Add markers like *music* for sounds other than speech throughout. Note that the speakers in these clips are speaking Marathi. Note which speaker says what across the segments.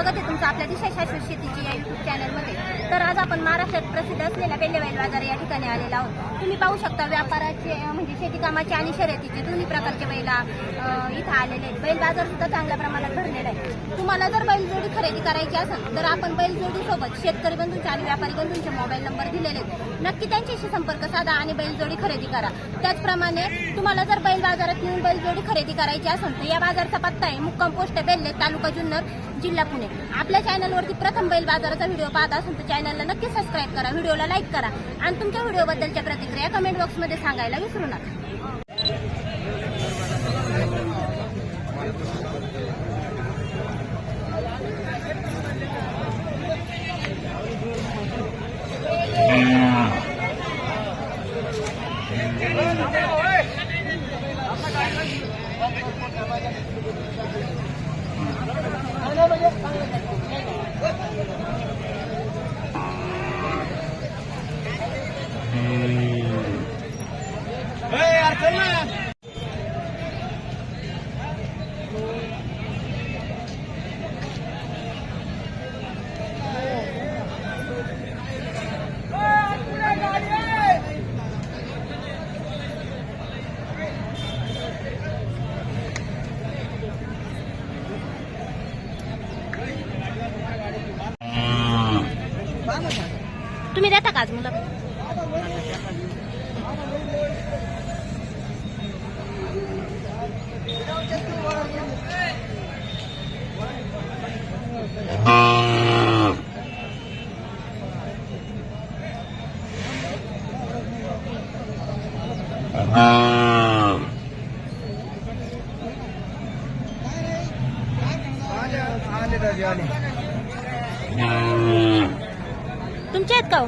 Speaker 1: स्वागत आहे तुमचं आपल्या दिशा शाश्वत शेतीची या युट्यूब चॅनलमध्ये तर आज आपण महाराष्ट्रात प्रसिद्ध असलेल्या बेल्लेवाईल बाजार या ठिकाणी आलेला आहोत. तुम्ही पाहू शकता व्यापाराचे म्हणजे शेतीकामाचे आणि शर्यतीचे दोन्ही प्रकारचे बैला इथं आलेले आहेत. बैल बाजार सुद्धा चांगल्या प्रमाणात भरलेला आहे. तुम्हाला जर बैलजोडी खरेदी करायची असेल तर आपण बैलजोडीसोबत शेतकरी बंधूंचे आणि व्यापारी बंधूंचे मोबाईल नंबर दिलेले आहेत. नक्की त्यांच्याशी संपर्क साधा आणि बैलजोडी खरेदी करा. त्याचप्रमाणे तुम्हाला जर बैल बाजारात येऊन बैलजोडी खरेदी करायची असेल तर या बाजारचा पत्ता आहे मुक्काम पोस्ट बेल्ले तालुका जुन्नर जिल्हा पुणे. आपल्या चॅनलवरती प्रथम बैल बाजाराचा व्हिडिओ पाहत असून तर चॅनलला नक्की सबस्क्राईब करा व्हिडिओला लाईक करा. आणि तुमच्या व्हिडिओबद्दलच्या प्रतिक्रिया कमेंट बॉक्समध्ये सांगायला विसरू नका तुम्ही देता का आज मुलं तुमचे आहेत का हो?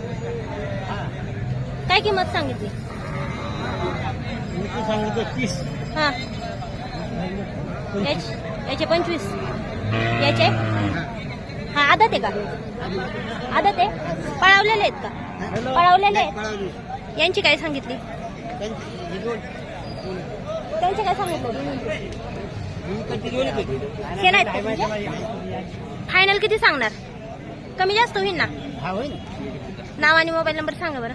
Speaker 1: काय किंमत सांगितली
Speaker 2: तीस.
Speaker 1: हा. याचे पंचवीस. याचे? हा आदत आहे का? आदत आहे? पळावलेले आहेत का? पळावलेले आहेत. यांची काय सांगितली? त्यांचे काय सांगितलं? फायनल किती सांगणार? कमी जास्त होईल ना?
Speaker 2: होईल.
Speaker 1: नाव आणि मोबाईल नंबर सांगा बरं.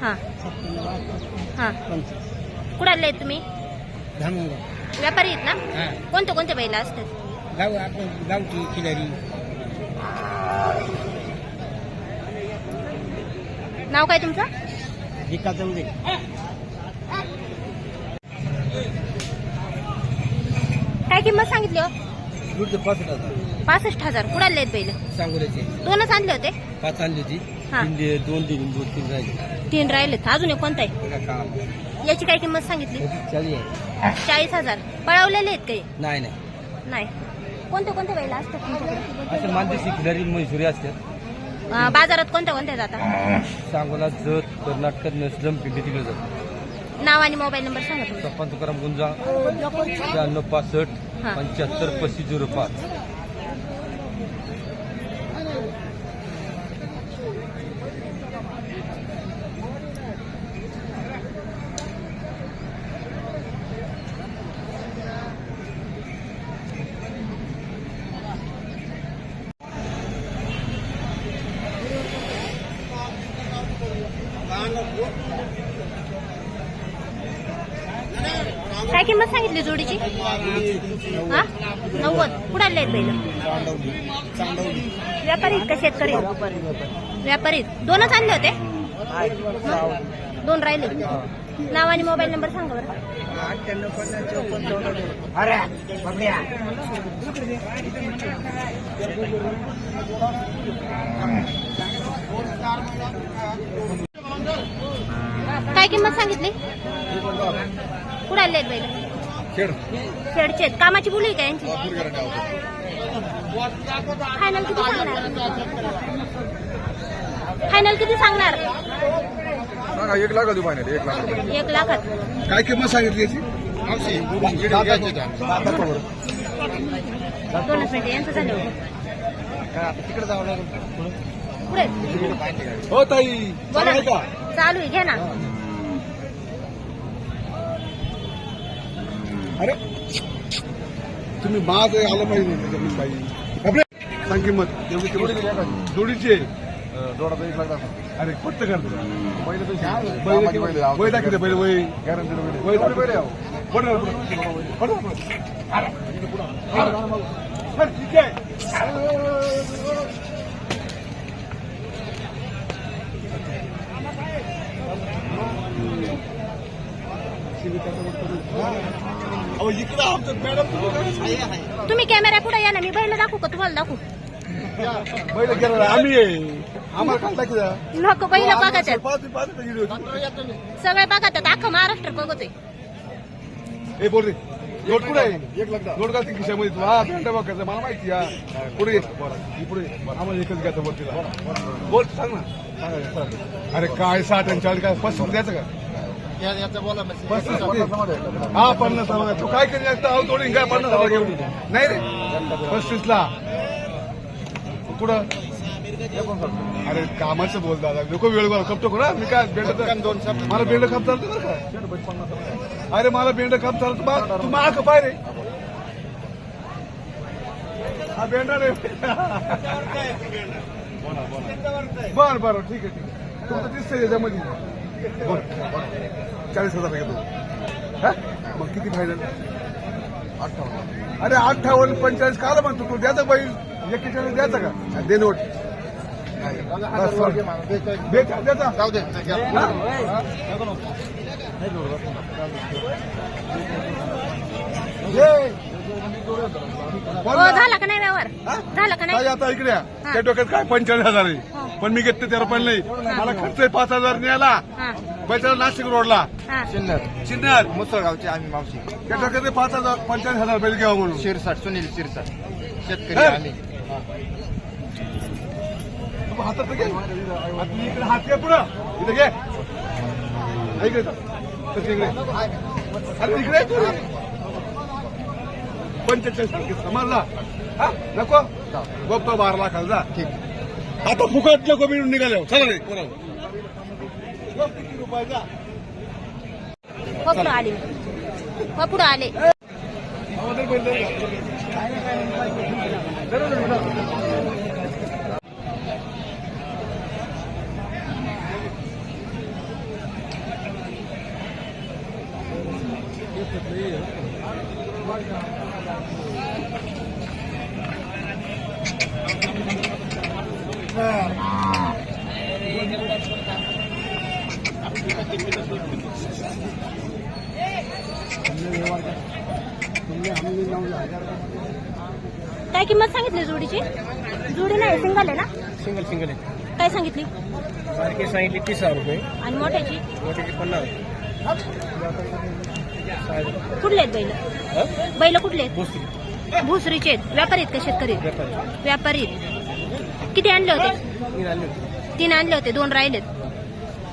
Speaker 1: हां. हां. कुठे आले तुम्ही?
Speaker 2: धामणगाव
Speaker 1: व्यापारी आहेत ना?
Speaker 2: हा.
Speaker 1: कोणते कोणते बैल असतात?
Speaker 2: गाव आपण गावठी खिलारी
Speaker 1: नाव काय तुमचं?
Speaker 2: भिका चौधरी.
Speaker 1: काय किंमत सांगितली हो?
Speaker 2: पासष्ट हजार.
Speaker 1: पासष्ट हजार. कुडाले आहेत बैल?
Speaker 2: सांगोल्याचे.
Speaker 1: दोनच आणले होते?
Speaker 2: पाच आणली होती.
Speaker 1: हा.
Speaker 2: तीन दे- दोन तीन दोन तीन राहिले.
Speaker 1: तीन राहिलेत. अजून एक कोणता आहे?
Speaker 2: एका काम.
Speaker 1: याची काय किंमत सांगितली? चाळीस हजार. पळवलेले आहेत काही?
Speaker 2: नाही नाही.
Speaker 1: नाही. कोणते कोणते बैल असतात तुमच्याकडे?
Speaker 2: असं मानदेशी खिलारी मैसुरी असतात.
Speaker 1: अं, बाजारात कोणत्या कोणत्या जातात?
Speaker 2: सांगोला जत कर्नाटकात नसलम पिंडी तिकडे जातो
Speaker 1: नाव आणि मोबाईल नंबर सांगा तुमचा
Speaker 2: सप्पन तुकाराम गुंजा शहाण्णव पासष्ट
Speaker 1: हा.
Speaker 2: पंच्याहत्तर पस्तीस झिरो पाच.
Speaker 1: काय किंमत सांगितली जोडीची? हा? नव्वद. कुडाले आहेत बैल व्यापारी का शेतकरी? व्यापारी दोनच आणले होते? दोन राहिले. नाव आणि मोबाईल नंबर सांगा बरं. काय किंमत सांगितली? कुठे आले आहेत बैल? खेडचे आहेत. कामाची बोली का यांची? फायनल किती सांगणार? फायनल किती सांगणार?
Speaker 3: सांगा एक लाख फायनल एक लाख.
Speaker 1: एक लाखात.
Speaker 3: काय किंमत सांगितली याची?
Speaker 1: दोनच मिनिटं यांचं झालं.
Speaker 2: तिकडे जावं लागेल.
Speaker 1: पुढे
Speaker 3: हो ताई
Speaker 1: बोला
Speaker 3: का
Speaker 1: चालू आहे घ्या ना
Speaker 3: अरे
Speaker 4: तुम्ही माझं आलं पाहिजे त्याच्यामध्ये पाहिजे आपले सांग किंमत एवढी किंमत जोडीची आहे
Speaker 3: एक लाख दाखवा
Speaker 4: अरे पट्ट करतो
Speaker 3: पहिले
Speaker 4: बैल वय दाखवते बैल वय
Speaker 3: गॅरंटी
Speaker 4: वय ठीक आहे. अहो, इकडं आमचं मॅडम तुम्ही
Speaker 1: कॅमेरा पुढे या ना मी बैल दाखवू का तुम्हाला दाखवू?
Speaker 4: बैल गेला आम्ही आहे आम्हाला काय
Speaker 1: बैल बघत सगळे बघा आहेत अख्खा महाराष्ट्र बघतोय
Speaker 4: हे बोल रे नोट कुठे आहे? एक लाख नोट घालते खिशामध्ये तू? हा पेंटा बघायचं मला माहिती हा पुढे पुढे आम्हाला एकच घ्यायचं बोल तिला बोल सांग ना. अरे काय साठ आणि चाळीस काय पस्तीस द्यायचं का? हा पन्नास हवा. तू काय करी लागतं अहो थोडी काय पन्नास हवा घेऊन. नाही रे. पस्तीस ला कुठं? अरे कामाचं बोल दादा. लोक वेळ बोला कपतो कोणा मी काय बेंड दोन मला बेंड खप चालतो बरं का? अरे मला बेंड खप चालतो. बा तू माग पाय रे. हा बेंडा रे. बर बर. ठीक आहे ठीक आहे. तुमचं दिसतंय याच्यामध्ये. बर चाळीस हजार घेतो. हा? मग किती फायदा अरे अठ्ठावन्न पंचेचाळीस काल म्हणतो तू. द्यायचं बाई एकेचाळीस द्यायचं का? दे नोट. बस, बस. बेचाळीस द्यायचा?
Speaker 3: जाऊ दे.
Speaker 4: हा?
Speaker 1: हो. झाला का नाही व्यवहार? झाला का
Speaker 4: काय
Speaker 1: नाही
Speaker 4: आता इकडे. त्या डोक्यात काय पंचेचाळीस हजार आहे? पण मी घेतले तेरा पण नाही. मला खर्च आहे पाच हजार न्यायला. बैठाला नाशिक रोडला.
Speaker 3: सिन्नर
Speaker 4: सिन्नर
Speaker 3: मुसळगावची आम्ही मावशी.
Speaker 4: त्या डोक्यात ते पाच हजार पंचेचाळीस हजार बैल घ्यावं म्हणून.
Speaker 3: शिरसाट सुनील शिरसाट. शेतकरी
Speaker 4: हे?
Speaker 3: आम्ही.
Speaker 4: तू हातात घे. आता इकडे हात घे पुढं. इथे घे. इकडे जा. तसं इकडे. अरे इकडे तू. पंचेचाळीस तारखेस समजला. हा नको. बघतो बारा लाखाला जा
Speaker 3: ठीक.
Speaker 4: आता फुकट नको मिळून निघाले चला रे बरोबर बघ किती रुपयाचा
Speaker 1: हो पुढं आले हो पुढं आले काय किंमत सांगितली जोडीची? जोडी नाही सिंगल आहे ना?
Speaker 2: सिंगल सिंगल आहे.
Speaker 1: काय सांगितली?
Speaker 2: बारके सांगितले तीस हजार रुपये.
Speaker 1: आणि मोठ्याची?
Speaker 2: मोठ्याचे पन्नास.
Speaker 1: कुठले आहेत बैल? बैल कुठले आहेत?
Speaker 2: भोसरी.
Speaker 1: भुसरीचे आहेत. व्यापारी आहेत का शेतकरी?
Speaker 2: व्यापारी.
Speaker 1: किती आणले होते?
Speaker 2: तीन
Speaker 1: आणले होते. दोन राहिलेत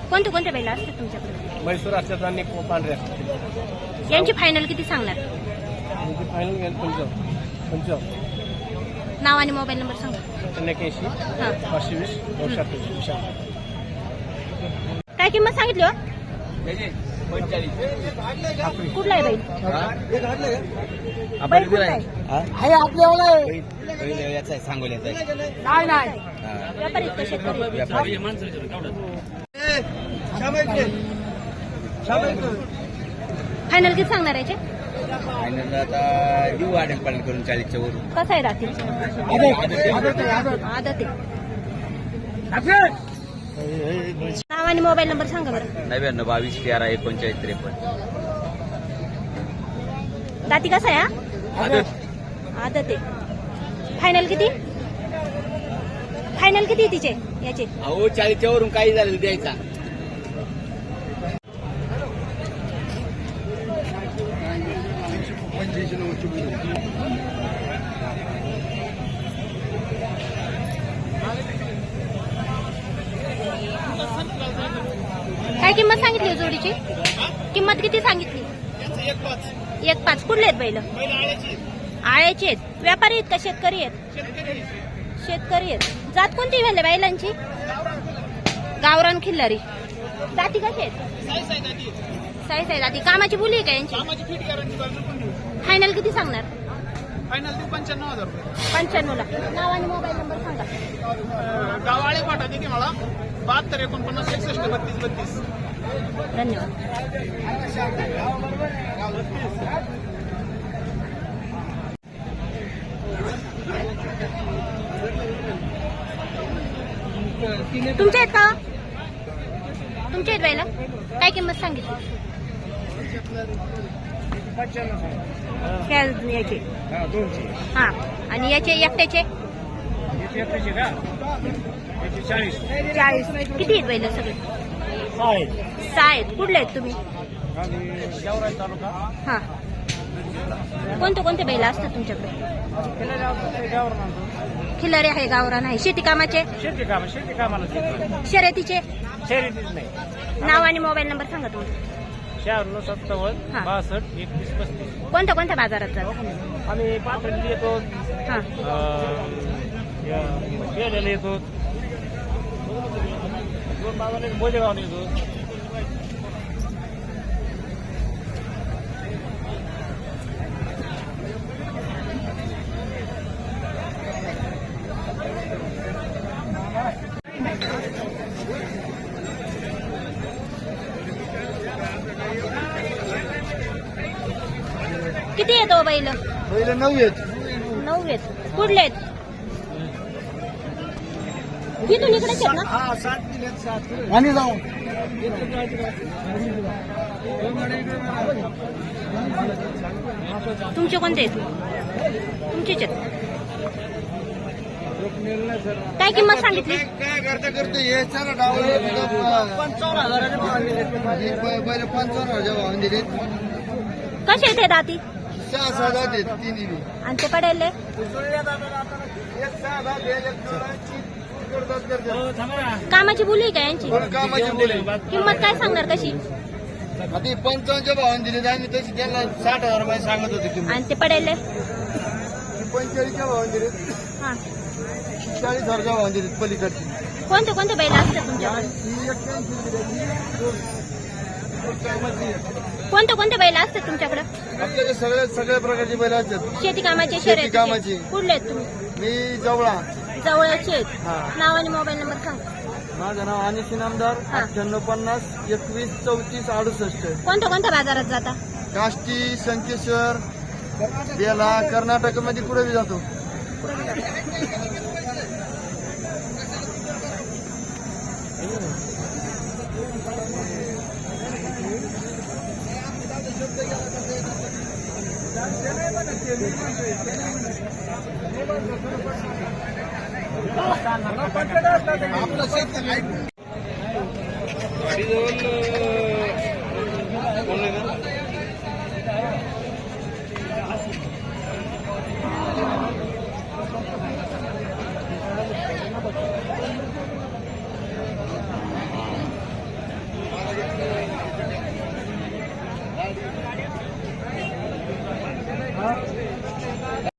Speaker 1: कोणते कोणते बैल असतात तुमच्याकडे?
Speaker 2: म्हैसूर असतात आणि पांढरे असतात.
Speaker 1: यांची फायनल किती सांगणार?
Speaker 2: फायनल पंचावन्न. पंचावन्न.
Speaker 1: नाव आणि मोबाईल नंबर सांगा.
Speaker 2: एक्याऐंशी
Speaker 1: हा.
Speaker 2: पाचशे वीस दोनशे अठ्ठावीस
Speaker 1: काय किंमत सांगितली हो? कुठला आहे बैल? बैल कुठला आहे?
Speaker 2: याचा आहे सांगोल्याचा आहे.
Speaker 1: नाही नाही. व्यापारी आहेत का शेतकरी? आहेत? फायनल किती सांगणार याचे?
Speaker 2: फायनल आता देऊ वाढेल पालन करून चाळीसच्या वरून
Speaker 1: कसं आहे रात्री आदत आहे. नाव आणि मोबाईल नंबर सांगा बरं.
Speaker 2: नव्याण्णव बावीस तेरा एकोणचाळीस त्रेपन्न.
Speaker 1: दाती कसा आहे हा? आदत. आहे. फायनल किती? फायनल किती तिचे? याचे.
Speaker 2: अहो चाळीसच्या वरून काही झालं द्यायचा.
Speaker 1: काय किंमत सांगितली हो जोडीची? किंमत किती सांगितली? एक पाच. कुठले आहेत बैल? आळ्याचे आहेत. व्यापारी आहेत का शेतकरी आहेत? शेतकरी आहेत. जात कोणती झाले बैलांची? गावरान खिल्लारी. जाती कशी आहेत? साई साई जाती. कामाची बोली आहे का यांची? फायनल किती सांगणार?
Speaker 5: फायनल देऊ पंच्याण्णव हजार रुपये.
Speaker 1: पंच्याण्णवला. नाव आणि मोबाईल नंबर सांगा.
Speaker 5: अं, गाव आळे पाठा देखील मला. बहात्तर एकोणपन्नास एकसष्ट बत्तीस बत्तीस.
Speaker 1: धन्यवाद. तुमच्या आहेत का? तुमच्या आहेत बाईला? काय किंमत सांगितली? ह्या- याचे हा आणि याचे एकट्याचे? चाळीस. किती आहेत बैल सगळे? सहा आहेत कुठले आहेत तुम्ही? हा. कोणते कोणते बैल असतात तुमच्याकडे? खिलारे आहे गावरान आहे. शेती कामाचे
Speaker 6: शेती काम शेती कामाला शेती
Speaker 1: शर्यतीचे
Speaker 6: शर्यतीच
Speaker 1: नाव आणि मोबाईल नंबर सांगा तुमचा
Speaker 6: शहाण्णव सत्तावन्न
Speaker 1: हा.
Speaker 6: बासष्ट एकतीस पस्तीस.
Speaker 1: कोणत्या कोणत्या बाजारात जातात
Speaker 6: आम्ही पाथर्डी येतो.
Speaker 1: हा.
Speaker 6: बेलेला येतो. दोन बाजारला बोजेगावला येतो.
Speaker 1: किती येतो बैल?
Speaker 3: पहिले नऊ आहेत.
Speaker 1: नऊ आहेत. कुठले आहेत? तिथून इकडेच आहेत ना?
Speaker 3: आणि जाऊ.
Speaker 1: तुमचे कोणते आहेत? तुमचेच आहेत. काय किंमत सांगितली?
Speaker 3: काय करता करते हे चला डाव पंचावन्न पंचावन्न हजार दिले
Speaker 1: कसे आहेत हे दाती?
Speaker 3: तिन्ही बी.
Speaker 1: आणि ते पडेल
Speaker 3: एक एक दोन, करतात, करतात.
Speaker 1: कामाची बोली का यांची?
Speaker 3: पण कामाची बोली
Speaker 1: किंमत काय सांगणार कशी?
Speaker 3: हे पंचावन्नच्या भावाने दिले आम्ही तशी त्यांना साठ हजार रुपये सांगत होते किंमत.
Speaker 1: आणि ते पडेल
Speaker 3: पंचेचाळीसच्या भावाने दिले
Speaker 1: हा.
Speaker 3: चाळीस हजारच्या भावाने दिले पलीकडची.
Speaker 1: कोणते कोणते बैल असतात तुमच्याकडे?
Speaker 3: ही एक्क्याऐंशी दिली, ही दोन- दोन कामाची आहे.
Speaker 1: कोणते कोणते बैल असतात तुमच्याकडे?
Speaker 3: आपल्याकडे सगळे सगळ्या प्रकारचे बैल असतात.
Speaker 1: शेती कामाचे
Speaker 3: शेती
Speaker 1: शर्यतीचे.
Speaker 3: कामाचे.
Speaker 1: कुठले आहेत तुम्ही?
Speaker 3: मी जवळा.
Speaker 1: जवळचे आहेत.
Speaker 3: हा.
Speaker 1: नाव आणि मोबाईल नंबर सांग.
Speaker 3: माझं नाव अनिस इनामदार
Speaker 1: हा.
Speaker 3: अठ्ठ्याण्णव पन्नास एकवीस चौतीस अडुसष्ट.
Speaker 1: कोणत्या कोणत्या बाजारात जाता?
Speaker 3: काष्टी संकेश्वर बेला कर्नाटकमध्ये कुठे बी जातो. *laughs*
Speaker 7: गाडी जवळ